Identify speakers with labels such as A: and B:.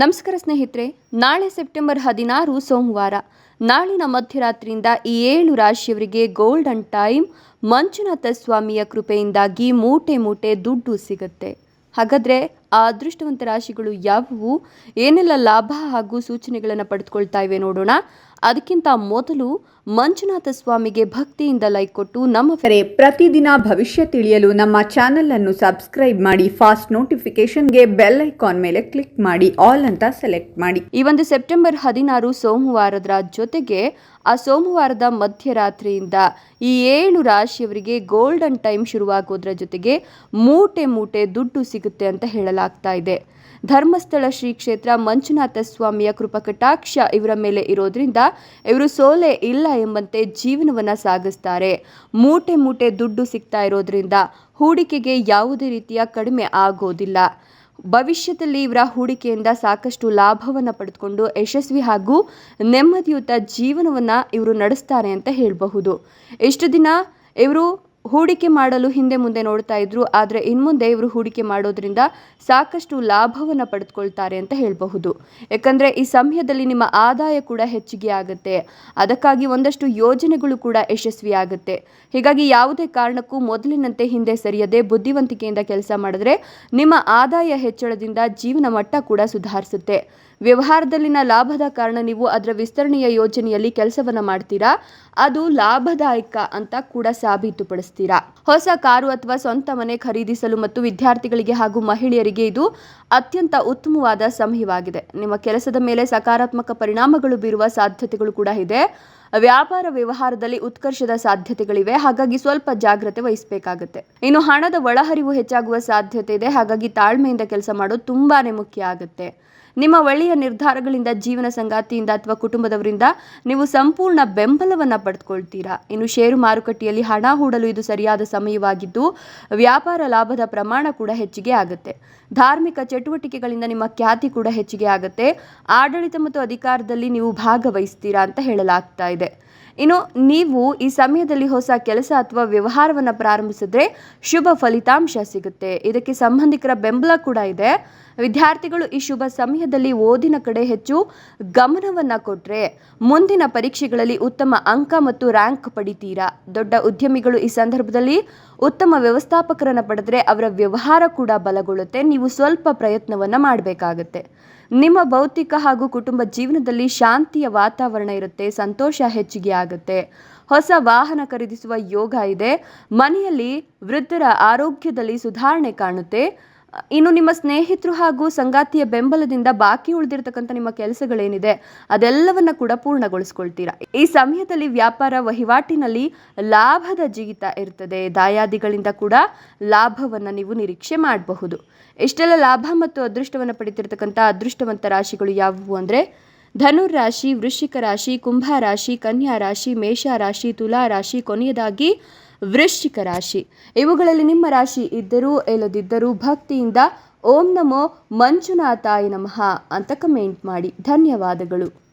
A: ನಮಸ್ಕಾರ ಸ್ನೇಹಿತರೆ, ನಾಳೆ ಸೆಪ್ಟೆಂಬರ್ ಹದಿನಾರು ಸೋಮವಾರ, ನಾಳಿನ ಮಧ್ಯರಾತ್ರಿಯಿಂದ ಈ ಏಳು ರಾಶಿಯವರಿಗೆ ಗೋಲ್ಡನ್ ಟೈಮ್ ಮಂಜುನಾಥ ಸ್ವಾಮಿಯ ಕೃಪೆಯಿಂದಾಗಿ ಮೂಟೆ ಮೂಟೆ ದುಡ್ಡು ಸಿಗುತ್ತೆ. ಹಾಗಾದರೆ ಆ ಅದೃಷ್ಟವಂತ ರಾಶಿಗಳು ಯಾವುವು? ಏನೆಲ್ಲ ಲಾಭ ಹಾಗೂ ಸೂಚನೆಗಳನ್ನು ಪಡೆದುಕೊಳ್ತಾ ಇವೆ ನೋಡೋಣ. ಅದಕ್ಕಿಂತ ಮೊದಲು ಮಂಜುನಾಥ ಸ್ವಾಮಿಗೆ ಭಕ್ತಿಯಿಂದ ಲೈಕ್ ಕೊಟ್ಟು ನಮ್ಮ
B: ಫೆರೆ ಪ್ರತಿದಿನ ಭವಿಷ್ಯ ತಿಳಿಯಲು ನಮ್ಮ ಚಾನೆಲ್ ಅನ್ನು ಸಬ್ಸ್ಕ್ರೈಬ್ ಮಾಡಿ ಫಾಸ್ಟ್ ನೋಟಿಫಿಕೇಶನ್ಗೆ ಬೆಲ್ ಐಕಾನ್ ಮೇಲೆ ಕ್ಲಿಕ್ ಮಾಡಿ ಆಲ್ ಅಂತ ಸೆಲೆಕ್ಟ್ ಮಾಡಿ.
A: ಈ ಒಂದು ಸೆಪ್ಟೆಂಬರ್ ಹದಿನಾರು ಸೋಮವಾರದ ಜೊತೆಗೆ ಆ ಸೋಮವಾರದ ಮಧ್ಯರಾತ್ರಿಯಿಂದ ಈ ಏಳು ರಾಶಿಯವರಿಗೆ ಗೋಲ್ಡನ್ ಟೈಮ್ ಶುರುವಾಗೋದ್ರ ಜೊತೆಗೆ ಮೂಟೆ ಮೂಟೆ ದುಡ್ಡು ಸಿಗುತ್ತೆ ಅಂತ ಹೇಳಲಾಗ್ತಾ ಇದೆ. ಧರ್ಮಸ್ಥಳ ಶ್ರೀ ಕ್ಷೇತ್ರ ಮಂಜುನಾಥ ಸ್ವಾಮಿಯ ಕೃಪಕಟಾಕ್ಷ ಇವರ ಮೇಲೆ ಇರೋದ್ರಿಂದ ಇವರು ಸೋಲೆ ಇಲ್ಲ ಎಂಬಂತೆ ಜೀವನವನ್ನ ಸಾಗಿಸ್ತಾರೆ. ಮೂಟೆ ಮೂಟೆ ದುಡ್ಡು ಸಿಗ್ತಾ ಇರೋದ್ರಿಂದ ಹೂಡಿಕೆಗೆ ಯಾವುದೇ ರೀತಿಯ ಕಡಿಮೆ ಆಗೋದಿಲ್ಲ. ಭವಿಷ್ಯದಲ್ಲಿ ಇವರ ಹೂಡಿಕೆಯಿಂದ ಸಾಕಷ್ಟು ಲಾಭವನ್ನು ಪಡೆದುಕೊಂಡು ಯಶಸ್ವಿ ಹಾಗೂ ನೆಮ್ಮದಿಯುತ ಜೀವನವನ್ನು ಇವರು ನಡೆಸ್ತಾರೆ ಅಂತ ಹೇಳಬಹುದು. ಎಷ್ಟು ದಿನ ಇವರು ಹೂಡಿಕೆ ಮಾಡಲು ಹಿಂದೆ ಮುಂದೆ ನೋಡ್ತಾ ಇದ್ರು, ಆದರೆ ಇನ್ಮುಂದೆ ಇವರು ಹೂಡಿಕೆ ಮಾಡೋದ್ರಿಂದ ಸಾಕಷ್ಟು ಲಾಭವನ್ನು ಪಡೆದುಕೊಳ್ತಾರೆ ಅಂತ ಹೇಳಬಹುದು. ಯಾಕಂದರೆ ಈ ಸಮಯದಲ್ಲಿ ನಿಮ್ಮ ಆದಾಯ ಕೂಡ ಹೆಚ್ಚಿಗೆ ಆಗುತ್ತೆ. ಅದಕ್ಕಾಗಿ ಒಂದಷ್ಟು ಯೋಜನೆಗಳು ಕೂಡ ಯಶಸ್ವಿ ಆಗುತ್ತೆ. ಹೀಗಾಗಿ ಯಾವುದೇ ಕಾರಣಕ್ಕೂ ಮೊದಲಿನಂತೆ ಹಿಂದೆ ಸರಿಯದೆ ಬುದ್ಧಿವಂತಿಕೆಯಿಂದ ಕೆಲಸ ಮಾಡಿದ್ರೆ ನಿಮ್ಮ ಆದಾಯ ಹೆಚ್ಚಳದಿಂದ ಜೀವನ ಮಟ್ಟ ಕೂಡ ಸುಧಾರಿಸುತ್ತೆ. ವ್ಯವಹಾರದಲ್ಲಿನ ಲಾಭದ ಕಾರಣ ನೀವು ಅದರ ವಿಸ್ತರಣೆಯ ಯೋಜನೆಯಲ್ಲಿ ಕೆಲಸವನ್ನು ಮಾಡ್ತೀರಾ? ಅದು ಲಾಭದಾಯಕ ಅಂತ ಕೂಡ ಸಾಬೀತುಪಡಿಸ್ತೀರಾ? ಹೊಸ ಕಾರು ಅಥವಾ ಸ್ವಂತ ಮನೆ ಖರೀದಿಸಲು ಮತ್ತು ವಿದ್ಯಾರ್ಥಿಗಳಿಗೆ ಹಾಗೂ ಮಹಿಳೆಯರಿಗೆ ಇದು ಅತ್ಯಂತ ಉತ್ತಮವಾದ ಸಮಯವಾಗಿದೆ ನಿಮ್ಮ ಕೆಲಸದ ಮೇಲೆ ಸಕಾರಾತ್ಮಕ ಪರಿಣಾಮಗಳು ಬೀರುವ ಸಾಧ್ಯತೆಗಳು ಕೂಡ ಇದೆ. ವ್ಯಾಪಾರ ವ್ಯವಹಾರದಲ್ಲಿ ಉತ್ಕರ್ಷದ ಸಾಧ್ಯತೆಗಳಿವೆ. ಹಾಗಾಗಿ ಸ್ವಲ್ಪ ಜಾಗ್ರತೆ ವಹಿಸಬೇಕಾಗುತ್ತೆ. ಇನ್ನು ಹಣದ ಒಳಹರಿವು ಹೆಚ್ಚಾಗುವ ಸಾಧ್ಯತೆ ಇದೆ. ಹಾಗಾಗಿ ತಾಳ್ಮೆಯಿಂದ ಕೆಲಸ ಮಾಡೋದು ತುಂಬಾನೇ ಮುಖ್ಯ ಆಗುತ್ತೆ. ನಿಮ್ಮ ಒಳ್ಳೆಯ ನಿರ್ಧಾರಗಳಿಂದ, ಜೀವನ ಸಂಗಾತಿಯಿಂದ ಅಥವಾ ಕುಟುಂಬದವರಿಂದ ನೀವು ಸಂಪೂರ್ಣ ಬೆಂಬಲವನ್ನು ಪಡೆದುಕೊಳ್ತೀರಾ? ಇನ್ನು ಷೇರು ಮಾರುಕಟ್ಟೆಯಲ್ಲಿ ಹಣ ಹೂಡಲು ಇದು ಸರಿಯಾದ ಸಮಯವಾಗಿದ್ದು, ವ್ಯಾಪಾರ ಲಾಭದ ಪ್ರಮಾಣ ಕೂಡ ಹೆಚ್ಚಿಗೆ ಆಗುತ್ತೆ. ಧಾರ್ಮಿಕ ಚಟುವಟಿಕೆಗಳಿಂದ ನಿಮ್ಮ ಖ್ಯಾತಿ ಕೂಡ ಹೆಚ್ಚಿಗೆ ಆಗುತ್ತೆ. ಆಡಳಿತ ಮತ್ತು ಅಧಿಕಾರದಲ್ಲಿ ನೀವು ಭಾಗವಹಿಸ್ತೀರಾ ಅಂತ ಹೇಳಲಾಗ್ತಾ ಇದೆ. ಇನ್ನು ನೀವು ಈ ಸಮಯದಲ್ಲಿ ಹೊಸ ಕೆಲಸ ಅಥವಾ ವ್ಯವಹಾರವನ್ನು ಪ್ರಾರಂಭಿಸಿದ್ರೆ ಶುಭ ಫಲಿತಾಂಶ ಸಿಗುತ್ತೆ. ಇದಕ್ಕೆ ಸಂಬಂಧಿಕರ ಬೆಂಬಲ ಕೂಡ ಇದೆ. ವಿದ್ಯಾರ್ಥಿಗಳು ಈ ಶುಭ ಸಮಯದಲ್ಲಿ ಓದಿನ ಕಡೆ ಹೆಚ್ಚು ಗಮನವನ್ನು ಕೊಟ್ಟರೆ ಮುಂದಿನ ಪರೀಕ್ಷೆಗಳಲ್ಲಿ ಉತ್ತಮ ಅಂಕ ಮತ್ತು ರ್ಯಾಂಕ್ ಪಡಿತೀರಾ? ದೊಡ್ಡ ಉದ್ಯಮಿಗಳು ಈ ಸಂದರ್ಭದಲ್ಲಿ ಉತ್ತಮ ವ್ಯವಸ್ಥಾಪಕರನ್ನು ಪಡೆದ್ರೆ ಅವರ ವ್ಯವಹಾರ ಕೂಡ ಬಲಗೊಳ್ಳುತ್ತೆ. ನೀವು ಸ್ವಲ್ಪ ಪ್ರಯತ್ನವನ್ನು ಮಾಡಬೇಕಾಗತ್ತೆ. ನಿಮ್ಮ ಭೌತಿಕ ಹಾಗೂ ಕುಟುಂಬ ಜೀವನದಲ್ಲಿ ಶಾಂತಿಯ ವಾತಾವರಣ ಇರುತ್ತೆ, ಸಂತೋಷ ಹೆಚ್ಚಿಗೆ ಆಗುತ್ತೆ. ಹೊಸ ವಾಹನ ಖರೀದಿಸುವ ಯೋಗ ಇದೆ. ಮನೆಯಲ್ಲಿ ವೃದ್ಧರ ಆರೋಗ್ಯದಲ್ಲಿ ಸುಧಾರಣೆ ಕಾಣುತ್ತೆ. ಇನ್ನು ನಿಮ್ಮ ಸ್ನೇಹಿತರು ಹಾಗೂ ಸಂಗಾತಿಯ ಬೆಂಬಲದಿಂದ ಬಾಕಿ ಉಳಿದಿರತಕ್ಕಂಥ ನಿಮ್ಮ ಕೆಲಸಗಳೇನಿದೆ, ಅದೆಲ್ಲವನ್ನ ಕೂಡ ಪೂರ್ಣಗೊಳಿಸ್ಕೊಳ್ತೀರಾ? ಈ ಸಮಯದಲ್ಲಿ ವ್ಯಾಪಾರ ವಹಿವಾಟಿನಲ್ಲಿ ಲಾಭದ ಜಿಗಿತ ಇರ್ತದೆ. ದಾಯಾದಿಗಳಿಂದ ಕೂಡ ಲಾಭವನ್ನು ನೀವು ನಿರೀಕ್ಷೆ ಮಾಡಬಹುದು. ಇಷ್ಟೆಲ್ಲ ಲಾಭ ಮತ್ತು ಅದೃಷ್ಟವನ್ನು ಪಡಿತಿರ್ತಕ್ಕಂಥ ಅದೃಷ್ಟವಂತ ರಾಶಿಗಳು ಯಾವುವು ಅಂದರೆ ಧನುರ್ ರಾಶಿ ವೃಶ್ಚಿಕ ರಾಶಿ, ಕುಂಭ ರಾಶಿ, ಕನ್ಯಾ ರಾಶಿ, ಮೇಷ ರಾಶಿ, ತುಲಾ ರಾಶಿ ಕೊನೆಯದಾಗಿ ವೃಶ್ಚಿಕ ರಾಶಿ. ಇವುಗಳಲ್ಲಿ ನಿಮ್ಮ ರಾಶಿ ಇದ್ದರೂ ಇಲ್ಲದಿದ್ದರೂ ಭಕ್ತಿಯಿಂದ ಓಂ ನಮೋ ಮಂಜುನಾಥಾಯ ನಮಃ ಅಂತ ಕಮೆಂಟ್ ಮಾಡಿ. ಧನ್ಯವಾದಗಳು.